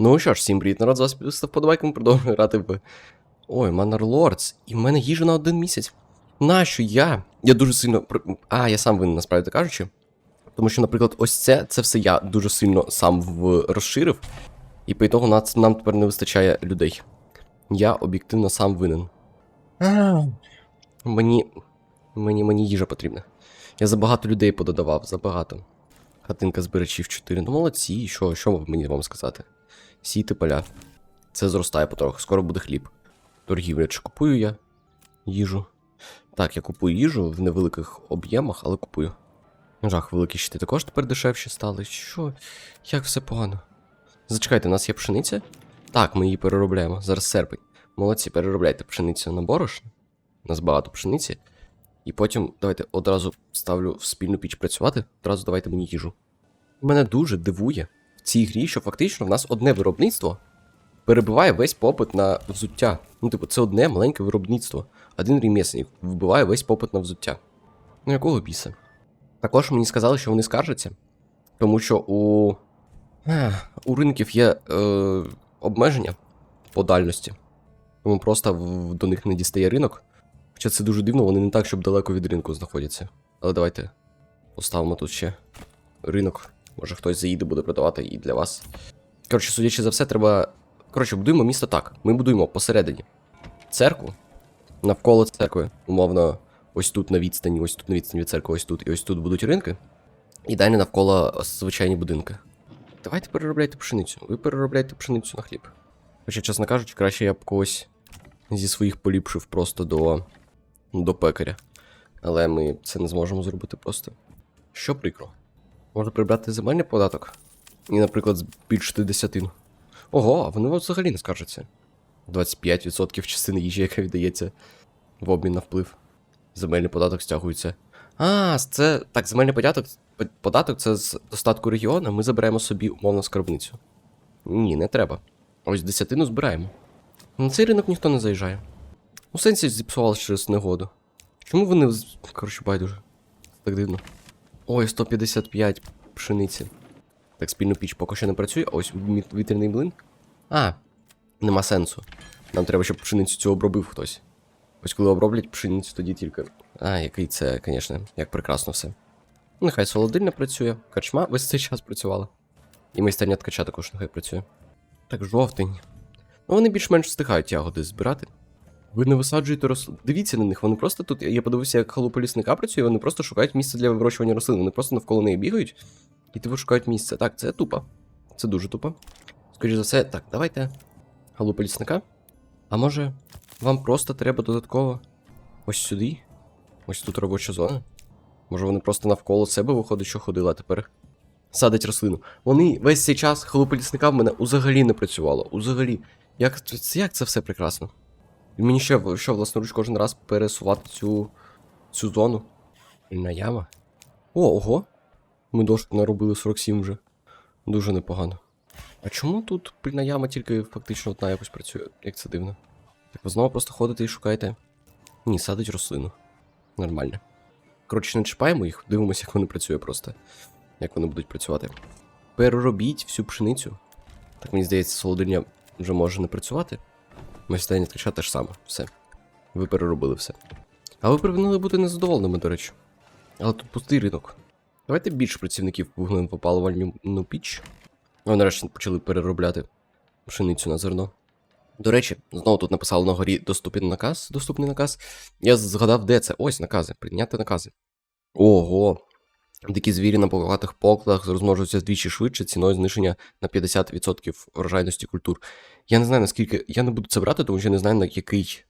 Ну що ж, всім привіт, народ, з вас підписав подобайку, ми продовжуємо грати в. Ой, Manor Lords, і в мене їжа на один місяць. Нащо я? Я дуже сильно. А, я сам винен, насправді кажучи. Тому що, наприклад, ось це, це все я дуже сильно сам в... розширив, і по ітогу нас, нам тепер не вистачає людей. Я об'єктивно сам винен. Мені. Мені, мені їжа потрібна. Я забагато людей пододавав, забагато. Хатинка збирачів 4. Ну молодці, що, що мені вам сказати? Сійте поля. Це зростає потроху, скоро буде хліб. Торгівля, чи купую я їжу? Так, я купую їжу в невеликих об'ємах, але купую. Жах, великі щити також тепер дешевші стали. Що? Як все погано? Зачекайте, у нас є пшениця? Так, ми її переробляємо. Зараз серпень. Молодці, переробляйте пшеницю на борошно. У нас багато пшениці. І потім давайте одразу ставлю в спільну піч працювати. Одразу давайте мені їжу. Мене дуже дивує цій грі, що фактично в нас одне виробництво перебиває весь попит на взуття. Ну, типу, це одне маленьке виробництво. Один ремісник вбиває весь попит на взуття. Ну, якого біса? Також мені сказали, що вони скаржаться, тому що у, у ринків є е, обмеження по дальності. Тому просто в- до них не дістає ринок. Хоча це дуже дивно, вони не так, щоб далеко від ринку знаходяться. Але давайте поставимо тут ще ринок. Може хтось заїде, буде продавати і для вас. Коротше, судячи за все, треба. Коротше, будуємо місто так. Ми будуємо посередині церкву. Навколо церкви, умовно, ось тут на відстані, ось тут на відстані від церкви, ось тут і ось тут будуть ринки. І далі навколо звичайні будинки. Давайте переробляйте пшеницю. Ви переробляйте пшеницю на хліб. Хоча, чесно кажучи, краще я б когось зі своїх поліпшив просто до, до пекаря. Але ми це не зможемо зробити просто. Що прикро? Можна прибрати земельний податок і, наприклад, збільшити десятину. Ого, а вони взагалі не скаржаться. 25% частини їжі, яка віддається в обмін на вплив. Земельний податок стягується. А, це. Так, земельний податок, податок це з достатку регіону, ми заберемо собі умовно скарбницю. Ні, не треба. Ось десятину збираємо. На цей ринок ніхто не заїжджає. У сенсі зіпсувалося через негоду. Чому вони. Коротше, байдуже. Так дивно. Ой, 155 пшениці. Так, спільну піч поки що не працює. Ось вітряний млин. А, нема сенсу. Нам треба, щоб пшеницю цю обробив хтось. Ось коли оброблять пшеницю, тоді тільки. А, який це, звісно, як прекрасно все. Нехай солодильня працює, карчма весь цей час працювала. І майстерня ткача також нехай працює. Так, жовтень. Ну, вони більш-менш встигають ягоди збирати. Ви не висаджуєте рослин. Дивіться на них, вони просто тут. Я подивився, як халупа лісника працює, вони просто шукають місце для вирощування рослин. Вони просто навколо неї бігають і типу шукають місце. Так, це тупо. Це дуже тупо. Скоріше за все, так, давайте. Халупа лісника. А може, вам просто треба додатково ось сюди? Ось тут робоча зона. Може вони просто навколо себе виходить, що ходили, а тепер садять рослину. Вони весь цей час халупа лісника в мене взагалі не працювало. Взагалі. Як, як це все прекрасно? І мені ще що власноруч кожен раз пересувати цю, цю зону. Яма. О, ого. Ми дошку наробили 47 вже. Дуже непогано. А чому тут пильна яма тільки фактично одна якось працює? Як це дивно? Так ви знову просто ходите і шукаєте. Ні, садить рослину. Нормально. Коротше, не чіпаємо їх, дивимося, як вони працюють просто. Як вони будуть працювати. Переробіть всю пшеницю. Так мені здається, солодильня вже може не працювати. Майстання ткача теж саме. Все. Ви переробили все. А ви повинні бути незадоволеними, до речі. Але тут пустий ринок. Давайте більше працівників вуглем в опалювальну піч. Вони нарешті почали переробляти пшеницю на зерно. До речі, знову тут написало на горі доступний наказ. Доступний наказ. Я згадав, де це. Ось накази. Прийняти накази. Ого. Дикі звірі на багатих покладах розмножуються вдвічі швидше ціною зниження на 50% врожайності культур. Я не знаю наскільки. Я не буду це брати, тому що я не знаю на який.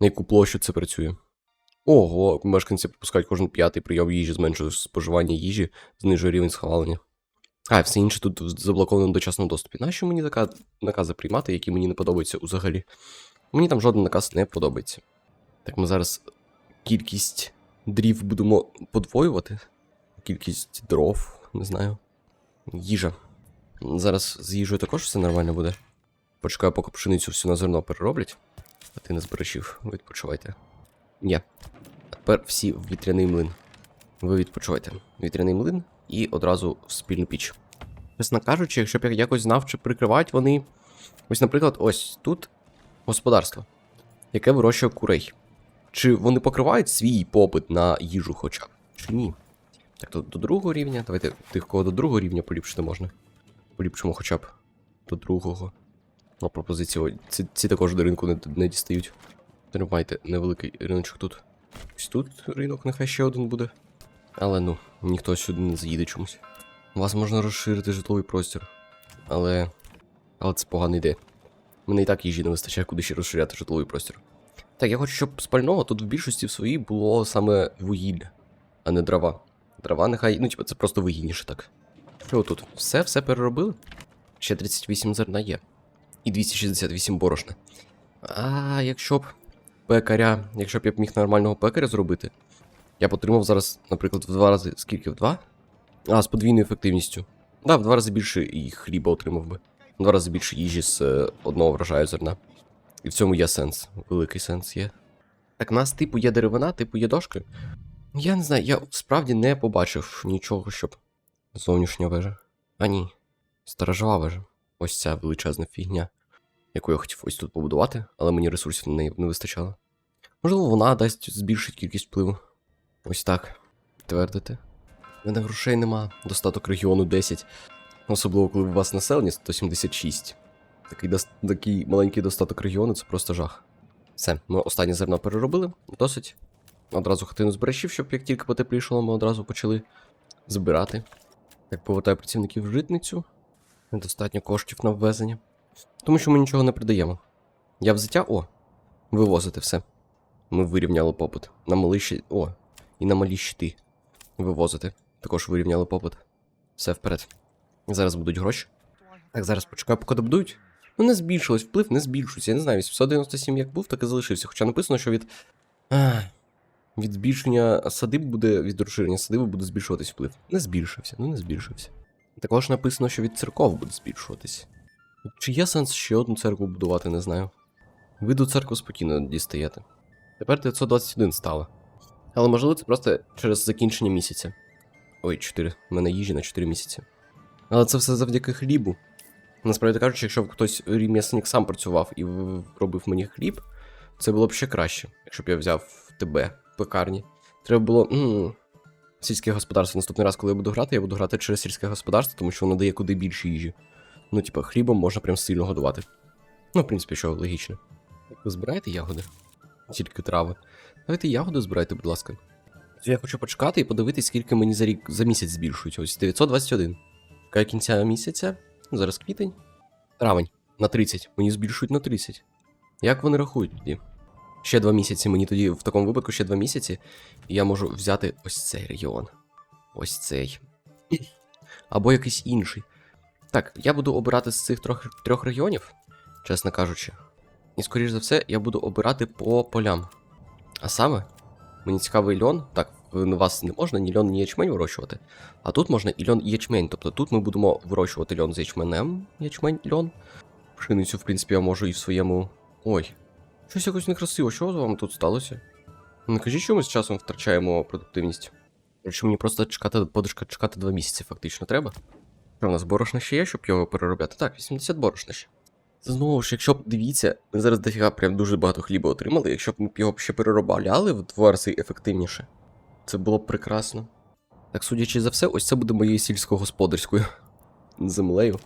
На яку площу це працює. Ого, мешканці пропускають кожен п'ятий прийом їжі, зменшує споживання їжі, знижує рівень схвалення. А, все інше тут заблоковано в дочасному доступі. Нащо мені така накази приймати, які мені не подобаються взагалі? Мені там жоден наказ не подобається. Так ми зараз кількість дрів будемо подвоювати. Кількість дров, не знаю. Їжа. Зараз з їжею також все нормально буде. Почекаю, поки пшеницю всю на зерно перероблять. А ти не збережів, відпочивайте. Ні. Тепер всі в вітряний млин. Ви відпочивайте. Вітряний млин і одразу в спільну піч. Чесно кажучи, якщо б я якось знав, чи прикривають вони. Ось, наприклад, ось тут господарство, яке вирощує курей. Чи вони покривають свій попит на їжу хоча б? Чи ні? Так, то до другого рівня. Давайте тих, кого до другого рівня поліпшити можна. Поліпшимо хоча б до другого. Ну, пропозиції. Ці, ці також до ринку не, не дістають. Тримайте невеликий риночок тут. Ось тут ринок, нехай ще один буде. Але ну, ніхто сюди не заїде чомусь. У вас можна розширити житловий простір. Але. Але це погана ідея. Мене і так їжі не вистачає, куди ще розширяти житловий простір. Так, я хочу, щоб спального тут в більшості в своїй було саме вугілля, а не дрова. Дрова нехай. Ну, типа, це просто вигідніше так. Що тут? Все, все переробили? Ще 38 зерна є. І 268 борошна. А якщо б пекаря, якщо б я б міг нормального пекаря зробити, я б отримав зараз, наприклад, в два рази. Скільки? В два? А, з подвійною ефективністю. Да, в два рази більше і хліба отримав би. В два рази більше їжі з е, одного врожаю зерна. І в цьому є сенс. Великий сенс є. Так, в нас, типу, є деревина, типу, є дошки. Я не знаю, я справді не побачив нічого, щоб. Зовнішня вежа. А ні. Сторожова вежа. Ось ця величезна фігня, яку я хотів ось тут побудувати, але мені ресурсів на неї не вистачало. Можливо, вона дасть збільшить кількість впливу. Ось так. Твердити. У мене грошей нема. Достаток регіону 10. Особливо, коли у вас населення 176. Такий, дос... такий маленький достаток регіону це просто жах. Все, ми останнє зерно переробили. Досить. Одразу хатину збережів, щоб як тільки потеплішало, ми одразу почали збирати. Так, повертаю працівників в житницю. Недостатньо коштів на ввезення. Тому що ми нічого не продаємо. Я взяття, о, вивозити все. Ми вирівняли попит. На малі щи... О, і на малі щити. Вивозити. Також вирівняли попит. Все вперед. Зараз будуть гроші. Так, зараз почекаю, поки добудують. Ну, не збільшилось, вплив не збільшується. Я не знаю, 897 як був, так і залишився. Хоча написано, що від. Ах, від збільшення садиб буде, від розширення садиби буде збільшуватись вплив. Не збільшився, ну не збільшився. Також написано, що від церков буде збільшуватись. Чи є сенс ще одну церкву будувати, не знаю. Виду церкву спокійно дістаєте. Тепер 921 стало. Але можливо це просто через закінчення місяця. Ой, 4. У мене їжі на 4 місяці. Але це все завдяки хлібу. Насправді кажучи, якщо б хтось ремісник сам працював і робив мені хліб, це було б ще краще, якщо б я взяв тебе пекарні. Треба було. м сільське господарство. Наступний раз, коли я буду грати, я буду грати через сільське господарство, тому що воно дає куди більше їжі. Ну, типа, хлібом можна прям сильно годувати. Ну, в принципі, що логічно. Ви збираєте ягоди? Тільки трави. Давайте ягоди збирайте, будь ласка. Я хочу почекати і подивитись, скільки мені за рік за місяць збільшують. Ось 921. Чекаю кінця місяця. Зараз квітень. Травень. На 30. Мені збільшують на 30. Як вони рахують тоді? Ще два місяці. Мені тоді в такому випадку ще два місяці. І я можу взяти ось цей регіон. Ось цей. Або якийсь інший. Так, я буду обирати з цих трьох, трьох регіонів, чесно кажучи. І скоріш за все, я буду обирати по полям. А саме, мені цікавий льон. Так, в вас не можна ні льон, ні ячмень вирощувати. А тут можна і льон, і ячмень. Тобто тут ми будемо вирощувати льон з ячменем, ячмень, льон. Пшеницю, в принципі, я можу і в своєму. Ой. Щось якось некрасиво, що з вами тут сталося? Не кажіть, що ми з часом втрачаємо продуктивність. Якщо мені просто чекати, подушка чекати два місяці, фактично треба. Що в нас борошна ще є, щоб його переробляти? Так, 80 борошна ще. Знову ж, якщо б дивіться, ми зараз дофіга прям дуже багато хліба отримали, якщо б ми його ще переробляли в два рази ефективніше, це було б прекрасно. Так, судячи за все, ось це буде моєю сільськогосподарською землею.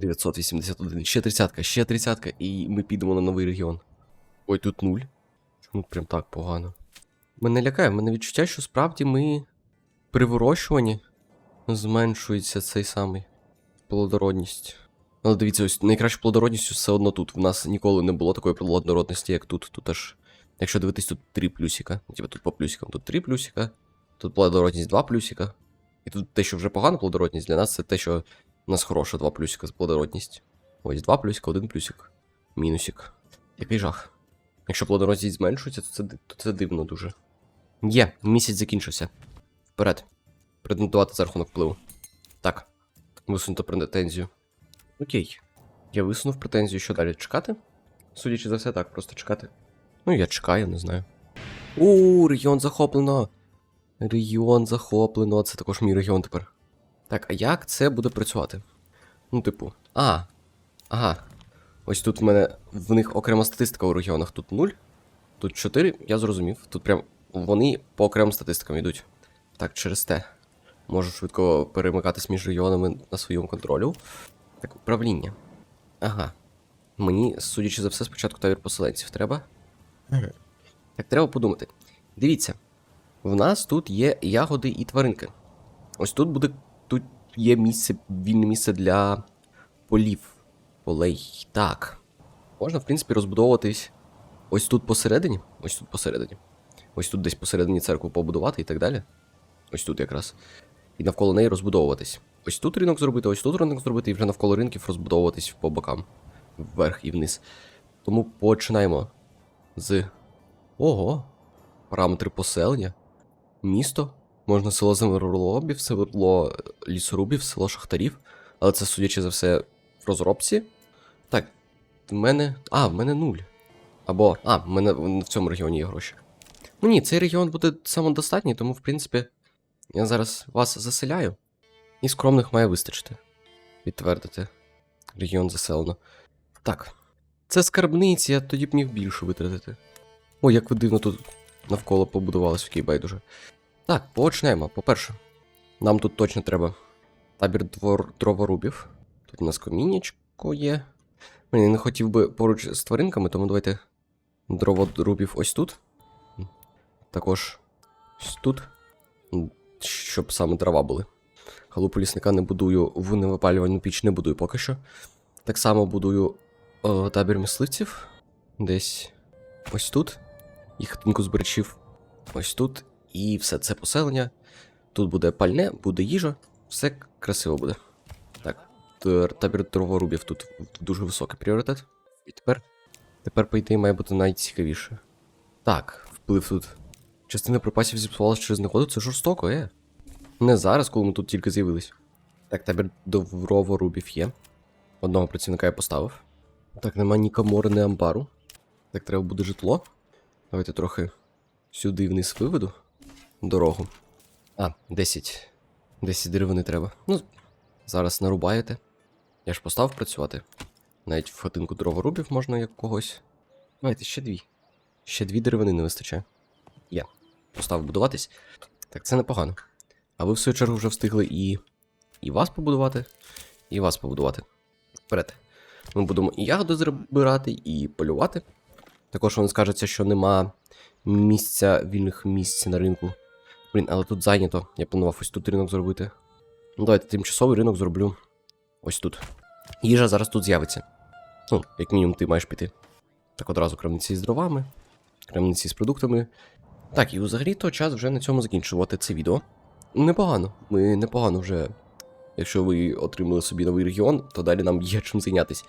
981, ще тридцятка, ще тридцятка, і ми підемо на новий регіон. Ой, тут нуль. Чому прям так погано? Мене лякає, мене відчуття, що справді ми при вирощуванні зменшується цей самий плодородність. Але дивіться, ось найкраща плодородність все одно тут. В нас ніколи не було такої плодородності, як тут. Тут аж. Якщо дивитись, тут 3 плюсика. Ну, Типа тут по плюсикам, тут 3 плюсика, тут плодородність 2 плюсика. І тут те, що вже погана плодородність, для нас це те, що у нас хороша 2 плюсика з плодородність. Ось 2 плюсика, 1 плюсик. Мінусик. Який жах. Якщо плодородність зменшується, то це, то це дивно дуже. Є, місяць закінчився. Вперед. Претендувати за рахунок впливу. Так. Висунуто претензію. Окей. Я висунув претензію, що далі чекати? Судячи за все, так, просто чекати. Ну, я чекаю, не знаю. У, регіон захоплено. Регіон захоплено. Це також мій регіон тепер. Так, а як це буде працювати? Ну, типу. А. Ага. Ось тут в мене в них окрема статистика у регіонах. Тут 0, тут 4, я зрозумів. Тут прям вони по окремим статистикам йдуть. Так, через те. Можу швидко перемикатись між регіонами на своєму контролю. Так, управління. Ага. Мені, судячи за все, спочатку табір поселенців треба. Так, треба подумати. Дивіться, в нас тут є ягоди і тваринки. Ось тут буде. Тут є місце, вільне місце для полів. Полей. Так. Можна, в принципі, розбудовуватись ось тут посередині. Ось тут посередині. Ось тут десь посередині церкву побудувати і так далі. Ось тут якраз. І навколо неї розбудовуватись. Ось тут ринок зробити, ось тут ринок зробити, і вже навколо ринків розбудовуватись по бокам. Вверх і вниз. Тому починаємо з. Ого. Параметри поселення. Місто. Можна село землеробів, село лісорубів, село шахтарів. Але це, судячи за все, в розробці. В мене. А, в мене нуль. Або. А, в мене в цьому регіоні є гроші. Ну ні, цей регіон буде самодостатній, тому, в принципі, я зараз вас заселяю. І скромних має вистачити. Підтвердити. Регіон заселено. Так. Це скарбниці, я тоді б міг більше витратити. О, як ви дивно тут навколо побудувалось, окей, байдуже. Так, почнемо. По-перше, нам тут точно треба табір двор... дроворубів. Тут у нас комінечко є. Я не хотів би поруч з тваринками, тому давайте дроворубів ось тут. Також ось тут. Щоб саме дрова були. Халупу лісника не будую, в невипалювальну піч не будую поки що. Так само будую о, табір мисливців. Десь ось тут. І хатинку зберечів ось тут. І все це поселення. Тут буде пальне, буде їжа, все красиво буде. Тер- табір дроворубів тут дуже високий пріоритет. І тепер, тепер, по ідеї, має бути найцікавіше. Так, вплив тут. Частина припасів зіпсувалася через негоду, це жорстоко, е. Не зараз, коли ми тут тільки з'явились. Так, табір дроворубів є. Одного працівника я поставив. Так, нема ні камори, ні амбару. Так, треба буде житло. Давайте трохи сюди вниз виведу дорогу. А, 10. 10 деревини треба. Ну, зараз нарубаєте. Я ж поставив працювати. Навіть в хатинку дроворубів можна як когось. Давайте ще дві. Ще дві деревини не вистачає. Є. Поставив будуватись. Так, це непогано. А ви в свою чергу вже встигли і. І вас побудувати, і вас побудувати. Вперед. Ми будемо і ягоди збирати, і полювати. Також вони скажеться, що нема місця, вільних місць на ринку. Блін, але тут зайнято. Я планував ось тут ринок зробити. Ну, давайте тимчасовий ринок зроблю ось тут. Їжа зараз тут з'явиться. Ну, як мінімум, ти маєш піти. Так одразу крамниці з дровами, крамниці з продуктами. Так, і взагалі то час вже на цьому закінчувати це відео. Непогано. Ми непогано вже. Якщо ви отримали собі новий регіон, то далі нам є чим зайнятися,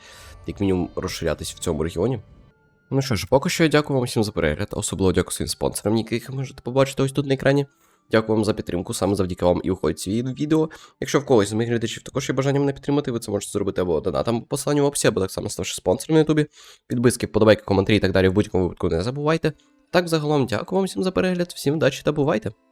як мінімум розширятись в цьому регіоні. Ну що ж, поки що я дякую вам всім за перегляд, особливо дякую своїм спонсорам, яких можете побачити ось тут на екрані. Дякую вам за підтримку, саме завдяки вам і уходить ці відео. Якщо в когось з моїх глядачів також є бажання мене підтримати, ви це можете зробити або донатом по посиланню в описі, або так само ставши спонсором на ютубі. Підписки, подобайки, коментарі і так далі в будь-якому випадку не забувайте. Так, загалом, дякую вам всім за перегляд, всім удачі та бувайте!